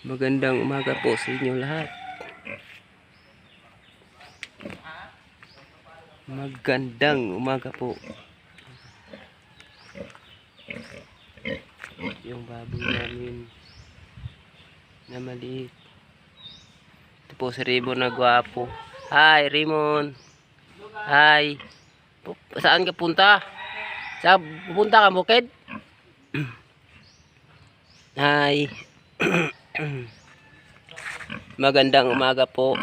Magandang umaga po sa inyo lahat. Magandang umaga po. Yung baboy namin na maliit. Ito po si Raymond na gwapo. Hi Raymond. Hi. Saan ka punta? Sa pupunta ka bukid? Hi. Magandang umaga po.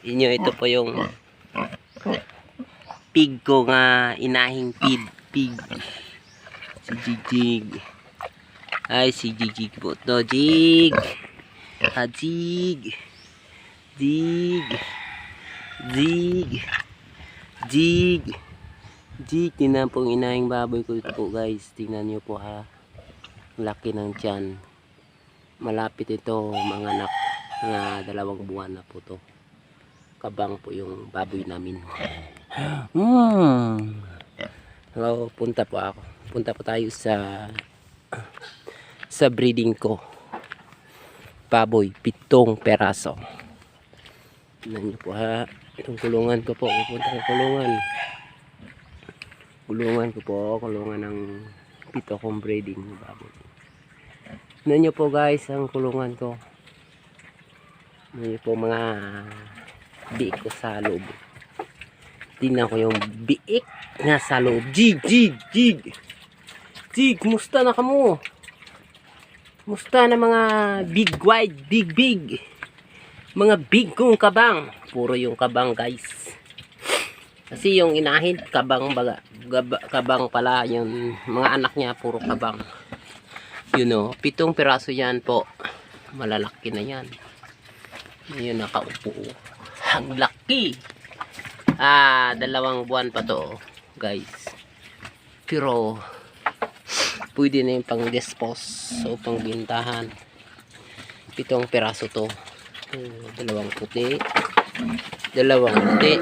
Inyo ito po yung pig ko nga inahing pig. Pig. Si Jigjig. Ay, si Jigjig po to. Jig. Ah, Jig. Jig. Jig. Jig. Jig. Tingnan po inahing baboy ko ito po guys. Tingnan nyo po ha. Laki ng tiyan. Malapit ito mga anak na dalawang buwan na po to. Kabang po yung baboy namin. Hmm. Hello, punta po ako. Punta po tayo sa sa breeding ko. Baboy, pitong peraso. Tignan niyo po ha. Itong kulungan ko po. Pupunta sa kulungan. Kulungan ko po. Kulungan ng pito kong breeding baboy. Tignan niyo po guys ang kulungan ko. Niyo po mga biik ko sa loob. Tingnan ko yung biik na sa loob. Jig, jig, jig. Jig, kumusta na kamo? Kumusta na mga big wide, big big? Mga big kong kabang. Puro yung kabang guys. Kasi yung inahin, kabang baga, kabang pala. Yung mga anak niya, puro kabang. You know, pitong piraso yan po. Malalaki na yan. Ayun, nakaupo. Ang laki. Ah, dalawang buwan pa to, guys. Pero, pwede na yung pang dispose o pang bintahan. Pitong piraso to. Oh, dalawang puti. Dalawang puti.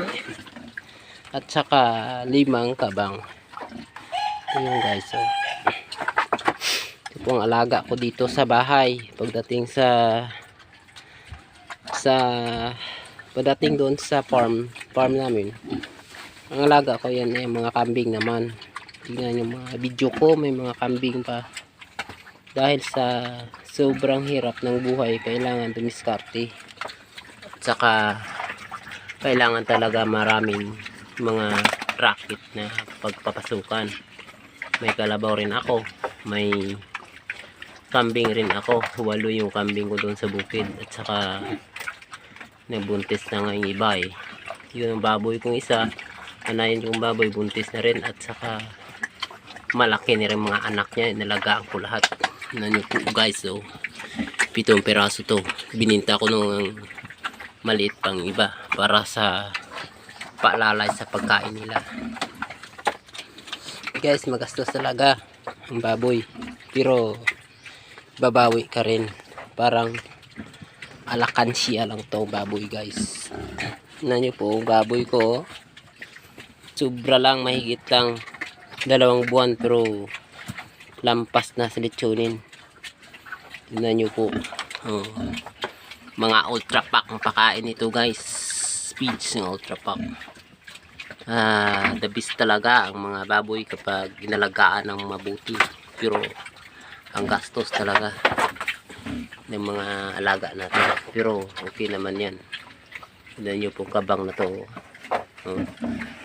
At saka limang kabang. Ayun guys, oh. Po ang alaga ko dito sa bahay. Pagdating sa sa pagdating doon sa farm farm namin ang alaga ko yan ay mga kambing naman. Tingnan yung mga video ko may mga kambing pa. Dahil sa sobrang hirap ng buhay kailangan dumiskarte. At saka kailangan talaga maraming mga racket na pagpapasukan. May kalabaw rin ako. May kambing rin ako. Walo yung kambing ko doon sa bukid at saka nagbuntis na nga yung iba eh. Yun ang baboy kong isa. Anayin yung baboy buntis na rin at saka malaki na rin mga anak niya. Inalagaan ko lahat. Na nyo po guys so pitong peraso to. Bininta ko nung maliit pang iba para sa paalalay sa pagkain nila. Guys magastos talaga ang baboy. Pero babawi ka rin. Parang alakansya lang to baboy guys. Na po baboy ko oh. sobra lang mahigit lang. Dalawang buwan pero lampas na sa lechonin. Tingnan nyo po. Oh. mga ultra pack ang pakain nito guys. Speeds ng ultra pack. Ah, the best talaga ang mga baboy kapag inalagaan ng mabuti. Pero ang gastos talaga ng mga alaga natin. Pero okay naman yan. Tignan nyo po kabang na to. Oh.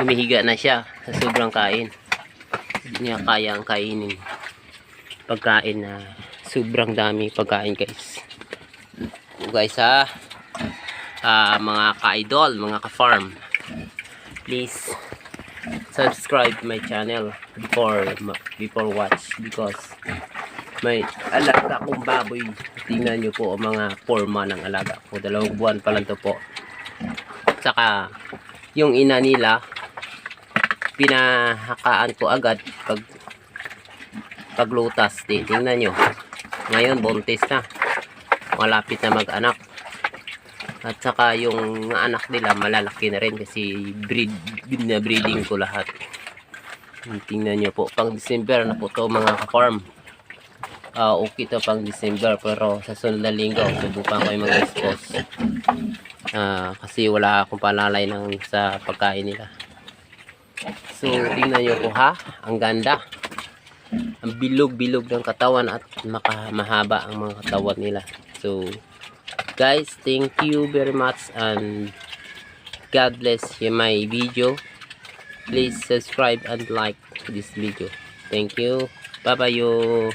humihiga na siya sa sobrang kain. Hindi niya kaya ang kainin. Pagkain na sobrang dami pagkain guys. Guys ha? Ah, mga ka-idol mga ka-farm please subscribe my channel before before watch because may alaga akong baboy. Tingnan nyo po mga forma ng alaga ko. Dalawang buwan pa lang to po. Saka yung ina nila pinahakaan ko agad pag paglutas tingnan nyo. Ngayon buntis na. Malapit na mag anak at saka yung anak nila malalaki na rin kasi breed, na breeding ko lahat. Tingnan nyo po. Pang December na po to mga ka-farm ah, okay to pang December pero sa sunod na linggo subukan ko yung mag-expose Ah, kasi wala akong palalay ng sa pagkain nila. So tingnan nyo po ha? Ang ganda. Ang bilog-bilog ng katawan at maka, mahaba ang mga katawan nila. So guys thank you very much and God bless you my video. Please subscribe and like this video. Thank you. Bye bye you